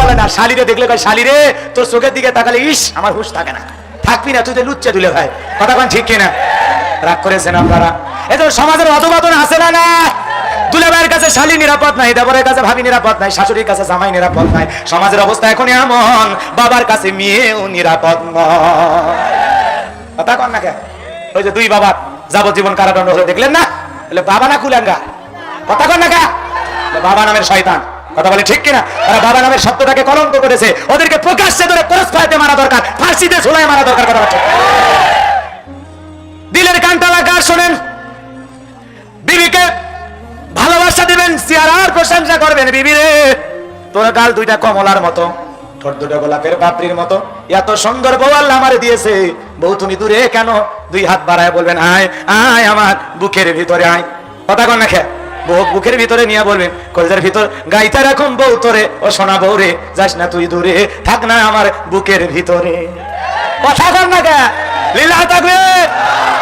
বলে না, শালিরে দেখলে কয়, শালিরে, তোর চোখের দিকে তাকালে ইস, আমার হুশ থাকে না। থাকবি না, তুই লুচ্চে তুলে ভাই। কথা ঠিক কিনা? রাগ করেছেন আপনারা? এই তো সমাজের অধবাদন আছে না না? দুলে কাছে শালি নিরাপদ নাই, দেবরের কাছে ভাবি নিরাপদ নাই, শাশুড়ির কাছে জামাই নিরাপদ নাই। সমাজের অবস্থা এখন এমন, বাবার কাছে মেয়েও নিরাপদ কথা কন না কে ওই যে দুই বাবা যাবজ্জীবন কারাদণ্ড হলে দেখলেন না? বাবা না কুলাঙ্গা। কথা কন না কে বাবা নামের শয়তান। কথা বলে ঠিক কিনা? তারা বাবা নামের শব্দটাকে কলঙ্ক করেছে। ওদেরকে প্রকাশ্যে ধরে পরস্পরতে মারা দরকার। ফাঁসিতে ঝুলাই মারা দরকার, কথা বলছে দিলের কানটা লাগা শোনেন। বিবিকে ভালোবাসা দিবেন চেয়ার প্রশংসা করবেন বিবিরে তোর গাল দুইটা কমলার মতো, ঠোঁট দুটো গোলাপের পাপড়ির মতো। এত সুন্দর বউ আল্লাহ আমারে দিয়েছে। বউ তুমি দূরে কেন? দুই হাত বাড়ায় বলবেন, আয় আয় আমার বুকের ভিতরে, আয়। কথা কন না খে বউ বুকের ভিতরে নিয়ে বলবেন কলজার ভিতর, গাইতে রাখুন বউ তোরে, ও সোনা বউ যাস না তুই দূরে, থাক না আমার বুকের ভিতরে। কথা কন না লীলা থাকবে।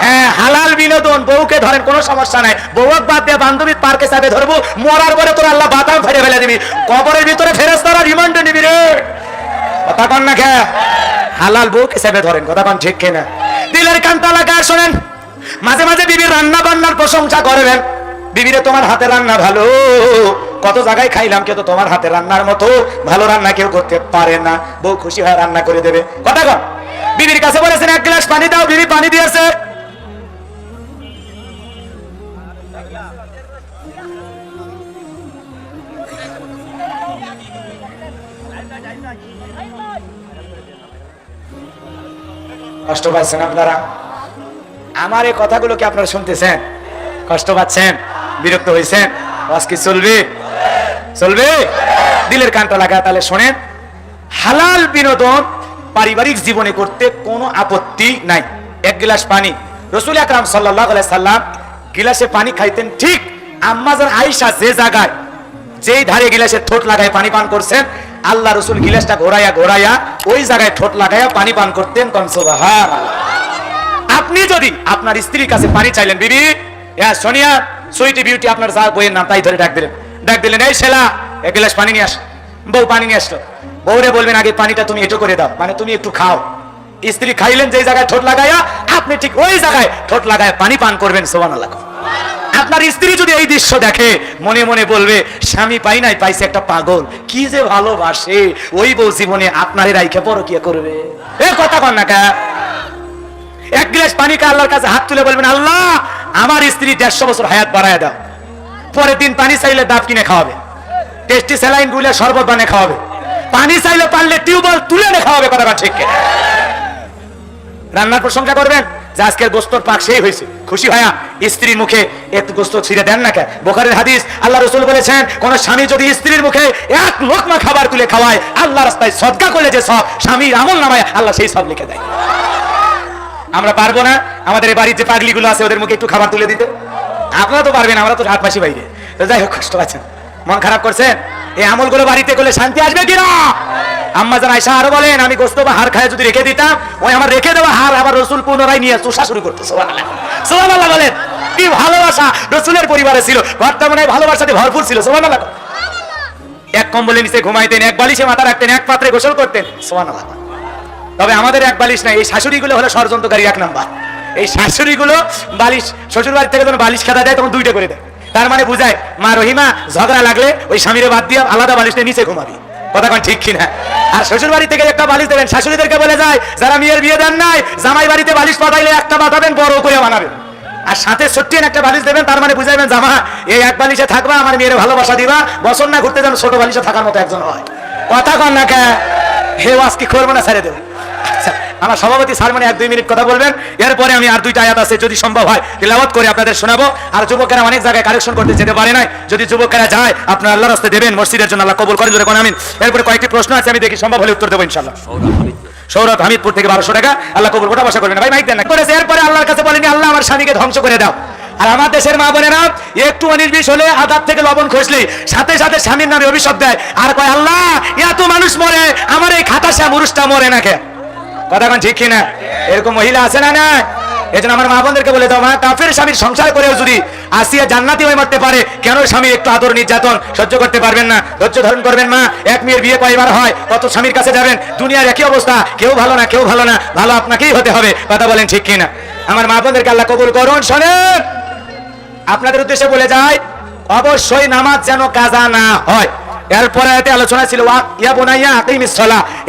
হ্যাঁ হালাল বিনোদন, বউকে ধরেন, কোনো সমস্যা নাই। বউক বাদ বান্ধবী পার্কে চাপে ধরবো, মরার পরে তোর আল্লাহ বাতাম ফেলে দিবি। কবরের ভিতরে তারা নিবি রে। কথা কন না কে? হালাল বউকে চাপে ধরেন, কথা কন ঠিক কিনা? দিলের শোনেন। মাঝে মাঝে বিবির রান্না বান্নার প্রশংসা করবেন। বিবিরে তোমার হাতে রান্না ভালো। কত জায়গায় খাইলাম, কিন্তু তোমার হাতে রান্নার মতো ভালো রান্না কেউ করতে পারে না। বউ খুশি হয়ে রান্না করে দেবে। কথা কন। বিবির কাছে বলেছেন, এক গ্লাস পানি দাও, বিবি পানি দিয়েছে। কষ্ট পাচ্ছেন আপনারা? আমার এই কথাগুলো কি আপনারা শুনতেছেন? কষ্ট পাচ্ছেন? বিরক্ত হয়েছেন। আজ কি চলবে? চলবে? দিলের কানটা লাগা তাহলে শোনেন। হালাল বিনোদন পারিবারিক জীবনে করতে কোনো আপত্তি নাই। এক গিলাস পানি। রসুল আকরাম সাল্লাহ সাল্লাম গিলাসে পানি খাইতেন ঠিক আম্মাজান আইসা যে জায়গায়, যেই ধারে গিলাসে ঠোঁট লাগায় পানি পান করছেন, আল্লাহ রসুল গিলাসটা ঘোরাইয়া ঘোরাইয়া ওই জায়গায় ঠোঁট লাগাইয়া পানি পান করতেন কনসবাহার আপনি যদি আপনার স্ত্রীর কাছে পানি চাইলেন, বিবি হ্যাঁ সোনিয়া সুইটি বিউটি আপনার যা বইয়ের নাম তাই ধরে ডাক দিলেন। ডাক দিলেন, এই শেলা এক গ্লাস পানি নিয়ে আস। বউ পানি নিয়ে আসলো। বউরে বলবেন, আগে পানিটা তুমি একটু করে দাও মানে তুমি একটু খাও। স্ত্রী খাইলেন, যেই জায়গায় ঠোঁট লাগাইয়া আপনি ঠিক ওই জায়গায় ঠোঁট লাগায় পানি পান করবেন সোবান আল্লাহ আপনার স্ত্রী যদি এই দৃশ্য দেখে, মনে মনে বলবে, স্বামী পাই নাই, পাইছে একটা পাগল। কি যে ভালোবাসে, ওই বউ জীবনে আপনারই রাইখে বড় কি করবে। এ কথা কন না কা? এক গ্লাস পানিকে আল্লাহর কাছে হাত তুলে বলবেন, আল্লাহ আমার স্ত্রী দেড়শো বছর হায়াত বাড়ায় দাও। পরের দিন পানি চাইলে ডাব কিনে খাওয়াবে। টেস্টি স্যালাইন গুলে শরবত বানে খাওয়াবে। পানি চাইলে পারলে টিউবওয়েল তুলে খাওয়াবে কথাটা ঠিক রান্নার প্রশংসা করবেন? যে আজকের গোস্তর পাক সেই হয়েছে। খুশি হয়া স্ত্রীর মুখে একটু গোস্ত ছিঁড়ে দেন না কে বোখারের হাদিস, আল্লাহ রসুল বলেছেন, কোন স্বামী যদি স্ত্রীর মুখে এক লোকমা খাবার তুলে খাওয়ায়, আল্লাহ রাস্তায় সদকা করলে যে সব স্বামীর আমল নামায়, আল্লাহ সেই সব লিখে দেয়। আমরা পারব না। আমাদের বাড়ির যে পাগলিগুলো আছে, ওদের মুখে একটু খাবার তুলে দিতে। আপনারা তো পারবেন, আমরা তো হাত পাশি বাইরে যাই হোক, কষ্ট পাচ্ছেন। মন খারাপ করছেন? এই আমলগুলো বাড়িতে করলে শান্তি আসবে কিনা? আম্মা আয়সা আরও বলেন, আমি গোস্ত বা হার খায় যদি রেখে দিতাম, ওই আমার রেখে দেওয়া হার আবার রসুল পুনরায় নিয়ে চুষা শুরু করতো সোহান বলেন, কি ভালোবাসা রসুলের পরিবারে ছিল। মনে হয় ভালোবাসাতে ভরপুর ছিল সোহান এক কম্বলের নিচে ঘুমাইতেন, এক বালিশে মাথা রাখতেন, এক পাত্রে গোসল করতেন সোহান তবে আমাদের এক বালিশ নাই, এই শাশুড়িগুলো হলো ষড়যন্ত্রকারী এক নাম্বার। এই শাশুড়িগুলো বালিশ শ্বশুর বাড়ি থেকে যখন বালিশ খেতা দেয় তখন দুইটা করে দেয়। তার মানে বুঝায়, মা রহিমা, ঝগড়া লাগলে ওই স্বামীরে বাদ দিয়ে আলাদা বালিশ নিয়ে নিচে ঘুমাবি। কথা কোন ঠিক কিনা? আর শ্বশুর বাড়ি থেকে একটা বালিশ দেবেন, শাশুড়িদেরকে বলে যায়, যারা মেয়ের বিয়ে দেন নাই জামাই বাড়িতে বালিশ পাঠাইলে একটা বাঁধাবেন, বড় করে বানাবেন। আর সাথে ছোট্ট একটা বালিশ দেবেন, তার মানে বুঝাইবেন, জামা, এই এক বালিশে থাকবা, আমার মেয়ের ভালোবাসা দিবা, বছর না ঘুরতে যেন ছোট বালিশে থাকার মতো একজন হয়। কথা কন না কে? হে ওয়াজ কি করব না ছেড়ে দেবো? আমার সভাপতি স্যার মানে এক দুই মিনিট কথা বলবেন, এরপরে আমি আর দুইটা আয়াত আছে, যদি সম্ভব হয় করে আপনাদের শোনাবো। আর যুবকেরা অনেক জায়গায় কালেকশন করতে যেতে পারে নাই। যদি যুবকেরা যায়, আপনার আল্লাহ রাস্তায় দেবেন, মসজিদের জন্য আল্লাহ কবুল করেন যদি কোন আমিন। এরপরে কয়েকটি প্রশ্ন আছে, আমি দেখি সম্ভব হলে উত্তর দেবো ইনশাল্লাহ সৌরভ হামিদপুর থেকে বারোশো টাকা, আল্লাহ কবুল গোটা বসা করবেন না। ভাই মাইক দেন না। করেছে এরপরে আল্লাহর কাছে বলেনি, আল্লাহ আমার স্বামীকে ধ্বংস করে দাও। আর আমার দেশের মা বোনেরা একটু অনির্বিষ হলে আদার থেকে লবণ খসলি সাথে সাথে স্বামীর নামে অভিশাপ দেয়। আর কয়, আল্লাহ, এত মানুষ মরে, আমার এই খাতাসা মুরুষটা মরে না কথা কোন ঠিক কিনা? এরকম মহিলা আছে না না এই জন্য আমার মা বোনদেরকে বলে দাও, মা, কাফের স্বামীর সংসার করেও যদি আসিয়া জান্নাতি হয়ে মরতে পারে, কেন স্বামী একটু আদর নির্যাতন সহ্য করতে পারবেন না? ধৈর্য ধারণ করবেন, মা। এক মেয়ের বিয়ে কয়বার হয়, কত স্বামীর কাছে যাবেন? দুনিয়ার একই অবস্থা, কেউ ভালো না, কেউ ভালো না, ভালো আপনাকেই হতে হবে। কথা বলেন ঠিক কিনা? আমার মা বোনদেরকে আল্লাহ কবুল করুন, শোনেন। আপনাদের উদ্দেশ্যে বলে যায় অবশ্যই নামাজ যেন কাজা না হয়। এরপরে আলোচনা ছিল ইয়া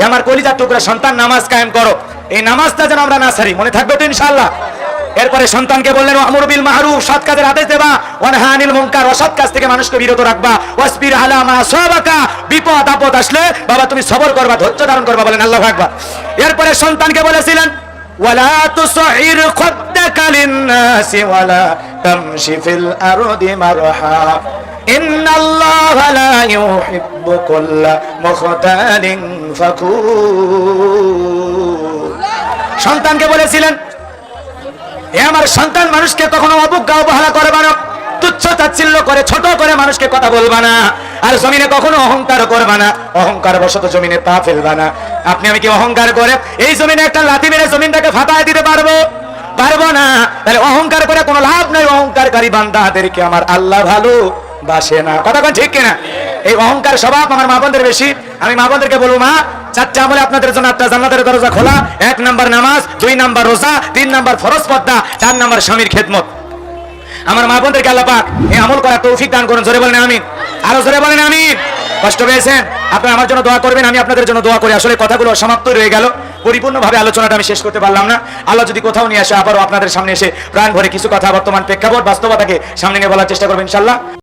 আমার কলিজা টুকরা, সন্তান নামাজ কায়েম করো। এই নামাজটা যেন আমরা না সারি, মনে থাকবে তো ইনশাআল্লাহ? এরপরে সন্তানকে বললেন আমর বিল মাহরুফ, সৎ কাজের আদেশ দেবা অনহানিল মুনকার, অসৎ কাজ থেকে মানুষকে বিরত রাখবা, ওয়াসবির আলা মা সাবাকা বিপদ আপদ আসলে বাবা তুমি সবর করবা, ধৈর্য ধারণ করবা বলেন আল্লাহ আকবার। এরপরে সন্তানকে বলেছিলেন, ওয়ালা তুসাহির খাদ خدك للناس ولا تمشي في الأرض مرحا إن الله لا يحب كل مختال فخور সন্তানকে বলেছিলেন এ আমার সন্তান মানুষকে কখনো অবজ্ঞা অবহেলা করবে না তুচ্ছ তাচ্ছিল্য করে ছোট করে মানুষকে কথা বলবা না আর জমিনে কখনো অহংকার করবা না অহংকার বশত জমিনে পা ফেলবা না আপনি আমি কি অহংকার করে এই জমিনে একটা লাথি মেরে জমিনটাকে ফাটায় দিতে পারবো পারব না। তাহলে অহংকার করে কোনো লাভ নাই। অহংকারকারী বান্দাদেরকে আমার আল্লাহ ভালো বাসে না। কথা কোন ঠিক কিনা? এই অহংকার স্বভাব আমার মা বোনদের বেশি। আমি মা বোনদেরকে বলব, মা চারটা আমলে আপনাদের জন্য জান্নাতের দরজা খোলা। এক নাম্বার নামাজ, দুই নাম্বার রোজা, তিন নাম্বার ফরজ পদ্মা চার নাম্বার স্বামীর খেদমত। আমার মা বোনদেরকে আল্লাহ এই আমল করার তৌফিক দান করুন। জোরে বলেন আমিন। আরও জোরে বলেন আমিন। কষ্ট পেয়েছেন? আপনারা আমার জন্য দোয়া করবেন, আমি আপনাদের জন্য দোয়া করি। আসলে কথাগুলো সমাপ্ত রয়ে গেল। পরিপূর্ণভাবে আলোচনাটা আমি শেষ করতে পারলাম না। আল্লাহ যদি কোথাও নিয়ে আসে, আবারও আপনাদের সামনে এসে প্রাণ ভরে কিছু কথা বর্তমান প্রেক্ষাপট বাস্তবতাকে সামনে নিয়ে বলার চেষ্টা করবেন ইনশাল্লাহ